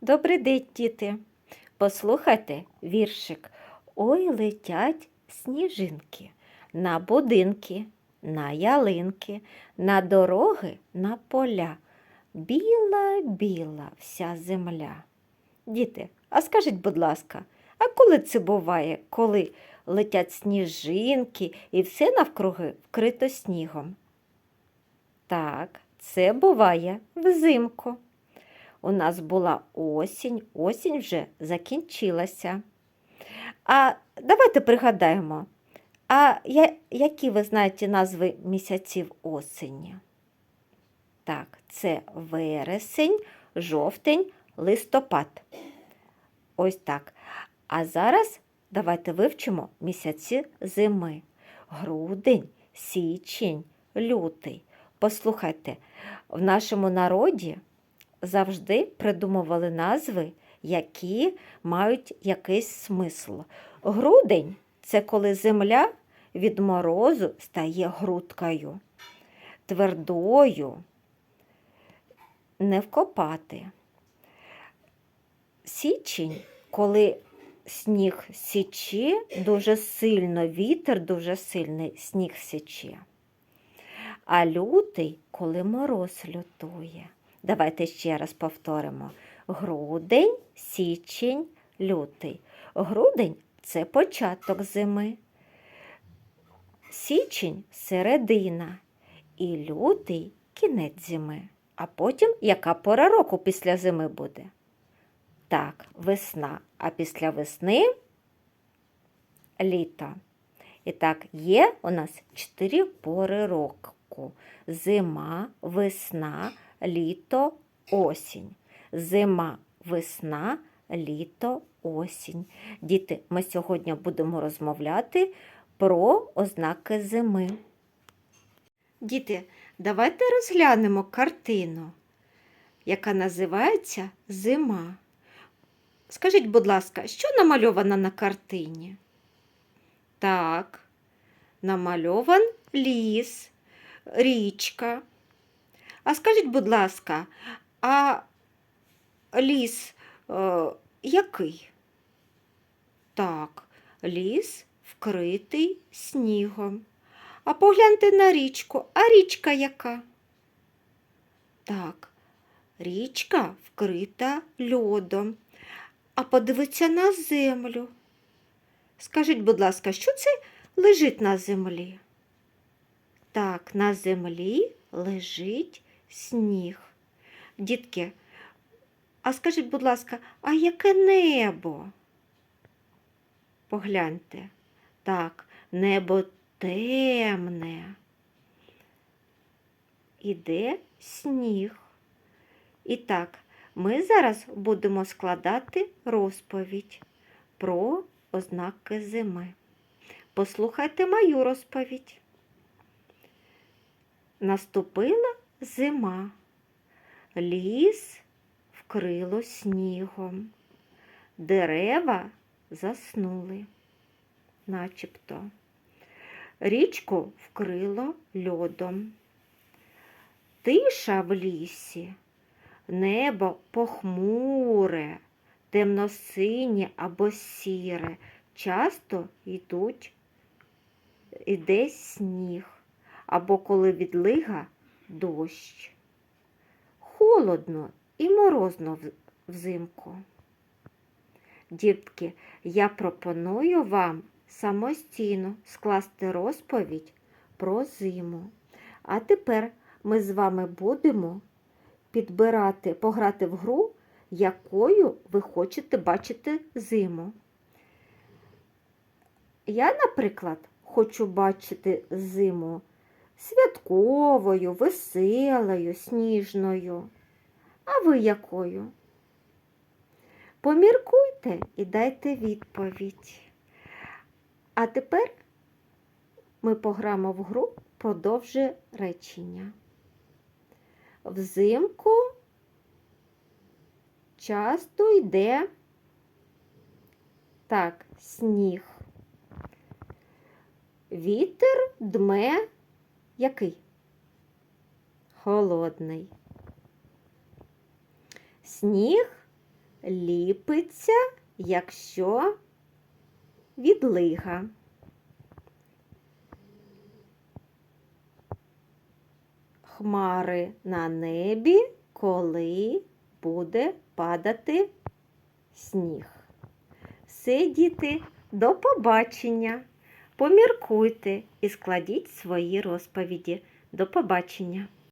Добрий день, діти. Послухайте віршик. Ой, летять сніжинки на будинки, на ялинки, на дороги, на поля. Біла, біла вся земля. Діти, а скажіть, будь ласка, а коли це буває, коли летять сніжинки і все навкруги вкрито снігом? Так, це буває взимку. У нас була осінь, осінь вже закінчилася. А давайте пригадаємо, а я, які ви знаєте назви місяців осені? Так, це вересень, жовтень, листопад. Ось так. А зараз давайте вивчимо місяці зими. Грудень, січень, лютий. Послухайте, в нашому народі завжди придумували назви, які мають якийсь смисл. Грудень це коли земля від морозу стає грудкою, твердою, не вкопати. Січень, коли сніг січе, дуже сильно, вітер дуже сильний, сніг січе. А лютий, коли мороз лютує. Давайте ще раз повторимо. Грудень, січень, лютий. Грудень це початок зими. Січень середина. І лютий кінець зими. А потім яка пора року після зими буде? Так, весна. А після весни літо. І так, є у нас чотири пори року: зима, весна, літо, осінь. Зима, весна, літо, осінь. Діти, ми сьогодні будемо розмовляти про ознаки зими. Діти, давайте розглянемо картину, яка називається Зима. Скажіть, будь ласка, що намальовано на картині? Так, намальован ліс, річка. А скажіть, будь ласка, а ліс е, який? Так, ліс вкритий снігом. А погляньте на річку. А річка яка? Так, річка вкрита льодом. А подивіться на землю. Скажіть, будь ласка, що це лежить на землі? Так, на землі лежить сніг. Дітки, а скажіть, будь ласка, а яке небо? Погляньте. Так, небо темне. Іде сніг. І так, ми зараз будемо складати розповідь про ознаки зими. Послухайте мою розповідь. Наступила зима, ліс вкрило снігом, дерева заснули, начебто. Річку вкрило льодом. Тиша в лісі, небо похмуре, темно-синє або сіре. Часто йдуть іде сніг, або коли відлига дощ. Холодно і морозно взимку. Дітки, я пропоную вам самостійно скласти розповідь про зиму. А тепер ми з вами будемо підбирати, пограти в гру, якою ви хочете бачити зиму. Я, наприклад, хочу бачити зиму святковою, веселою, сніжною. А ви якою? Поміркуйте і дайте відповідь. А тепер ми пограємо в гру продовжує речення. Взимку часто йде так, сніг. Вітер дме який? Холодний. Сніг ліпиться, якщо відлига? Хмари на небі, коли буде падати сніг. Все, до побачення. Поміркуйте і складіть свої розповіді. До побачення!